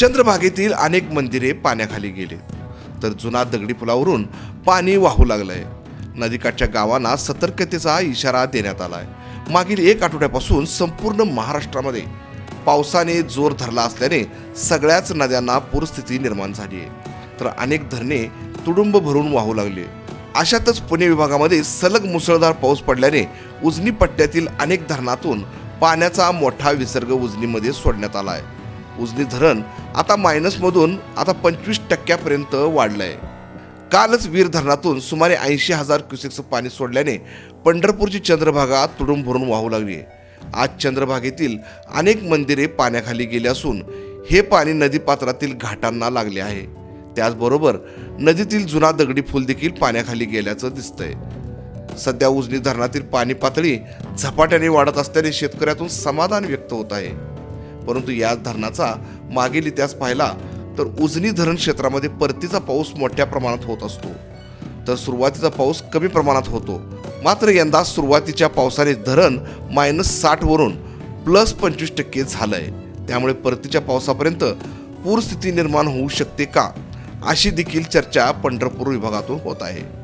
चंद्रभागेतील अनेक मंदिरे पाण्याखाली गेले. तर जुना दगडी पुलावरून पाणी वाहू लागलंय. नदीकाठच्या गावांना सतर्कतेचा इशारा देण्यात आलाय. मागील एक आठवड्यापासून संपूर्ण महाराष्ट्रामध्ये पावसाने जोर धरला असल्याने सगळ्याच नद्यांना पूरस्थिती निर्माण झाली आहे. तर अनेक धरणे तुडुंब भरून वाहू लागले अशातच पुणे विभागामध्ये सलग मुसळधार पाऊस पडल्याने उजनी पट्ट्यातील अनेक धरणातून पाण्याचा मोठा विसर्ग उजनीमध्ये सोडण्यात आला आहे. उजनी धरण आता मायनसमधून आता पंचवीस टक्क्यापर्यंत वाढलं आहे कालच वीर धरणातून सुमारे ऐंशी हजार क्युसेक्सचं पाणी सोडल्याने पंढरपूरची चंद्रभागा तुडून भरून वाहू लागली आहे. आज चंद्रभागेतील अनेक मंदिरे पाण्याखाली गेली असून हे पाणी नदीपात्रातील घाटांना लागले आहे. त्याचबरोबर नदीतील जुना दगडी फुल देखील पाण्याखाली गेल्याचं दिसतंय. सध्या उजनी धरणातील पाणी पातळी झपाट्याने वाढत असल्याने शेतकऱ्यातून समाधान व्यक्त होत आहे. परंतु या धरणाचा मागील इतिहास पाहिला तर उजनी धरण क्षेत्रामध्ये परतीचा पाऊस मोठ्या प्रमाणात होत असतो. तर सुरुवातीचा पाऊस कमी प्रमाणात होतो. मात्र यंदा सुरुवातीच्या पावसाने धरण मायनस साठवरून प्लस पंचवीस टक्के झालं आहे त्यामुळे परतीच्या पावसापर्यंत पूरस्थिती निर्माण होऊ शकते का? अशी देखील चर्चा पंढरपूर विभागातून होत आहे.